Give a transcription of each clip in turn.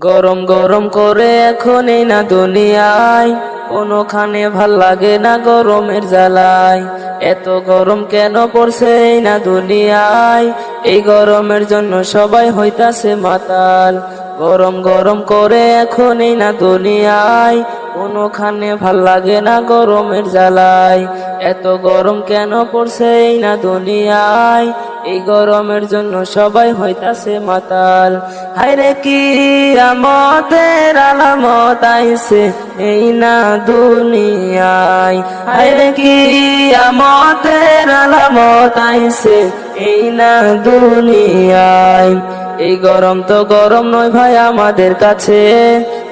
গরম গরম করে এখন এই না দুনিয়ায়। কোনোখানে ভালো লাগে না গরমের জ্বালায়। এত গরম কেন পড়ছে এই না দুনিয়ায়? এই গরমের জন্য সবাই হইতাছে মাতাল। গরম গরম করে এখন এই না দুনিয়ায়। কোনোখানে ভালো লাগে না গরমের জ্বালায়। এত গরম কেন পড়ছে এই না দুনিয়ায়? এই গরমের জন্য সবাই হইতাছে মাতাল। হায়রে কি আমাদের আলামত আইছে এই না দুনিয়ায়। হায়রে কি আমাদের আলামত আইছে এই না দুনিয়ায়। এই গরম তো গরম নয় ভাই আমাদের কাছে।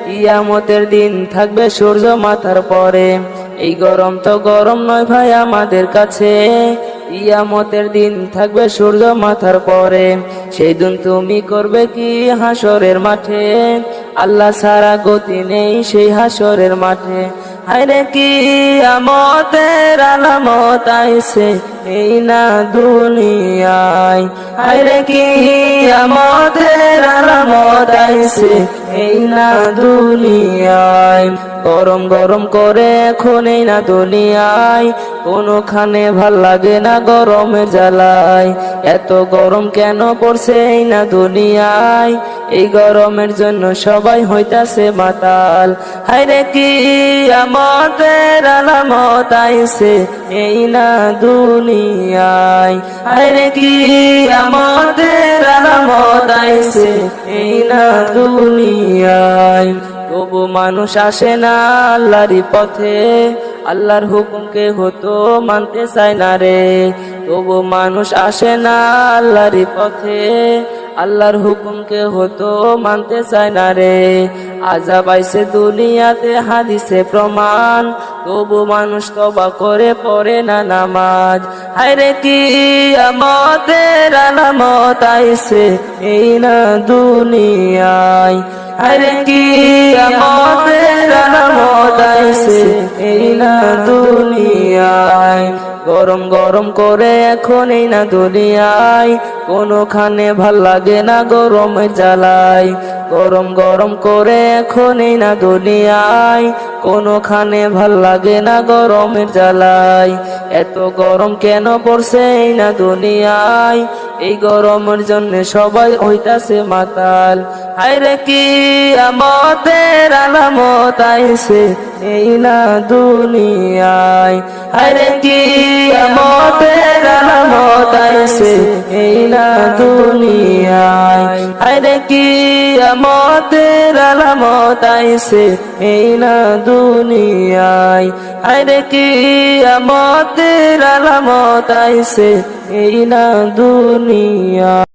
ইয়ামতের দিন থাকবে সূর্য মাথার পরে। এই গরম তো গরম নয় ভাই আমাদের কাছে। ইয়ামতের দিন থাকবে সূর্য মাথার পরে। সেই দিন তুমি করবে কি হাসরের মাঠে? আল্লাহ সারা গতি নেই সেই হাসরের মাঠে। হায়রে কি আমাদের আলামত আইছে এই না দুনিয়ায়। হায়রে কি আমাদের আলামত আইছে এই না দুনিয়ায়। গরম গরম করে এখন এই না দুনিয়ায়। কোনোখানে ভালো লাগে না গরমের জ্বালায়। এত গরম কেন পড়ছে এই না দুনিয়ায়? এই গরমের জন্য সবাই হইতাছে মাতাল। হায়রে কি আমাদের আলামত আইছে এই না দুনিয়ায়? হায়রে কি আমাদের আইছে এই না দুনিয়ায়। তবু মানুষ আসে না আল্লাহরই পথে। আল্লাহর হুকুমকে হতো মানতে চায় না রে। তবু মানুষ আসে না আল্লাহরই পথে। আল্লাহর হুকুমকে হতো মানতে চায় না রে। আজাব আইসে দুনিয়াতে, হাদিসে প্রমাণ। তবু মানুষ তবা করে পড়ে না নামাজ। হায়রে কি আমাদের আলামত আইসে এই না দুনিয়ায়? আরে কি আমাদের আলামত আইছে এই না দুনিয়ায়? গরম গরম করে এখন এই না দুনিয়ায়। কোনোখানে ভালো লাগে না গরমের জ্বালায়। গরম গরম করে এখন এই না দুনিয়ায়। কোনোখানে ভালো লাগে না গরমের জ্বালায়। এত গরম কেন পড়ছে এই না দুনিয়ায়? এই গরমের জন্য সবাই হইতাছে মাতাল। হায়রে কি আমাদের আলামত আইছে এই না দুনিয়ায়? হায়রে কি আমাদের আলামত আইছে এই না দুনিয়ায়? হায়রে কি আমাদের আলামত আইছে এই না দুনিয়ায়। আরে কি আমাদের আলামত আইছে এই না দুনিয়া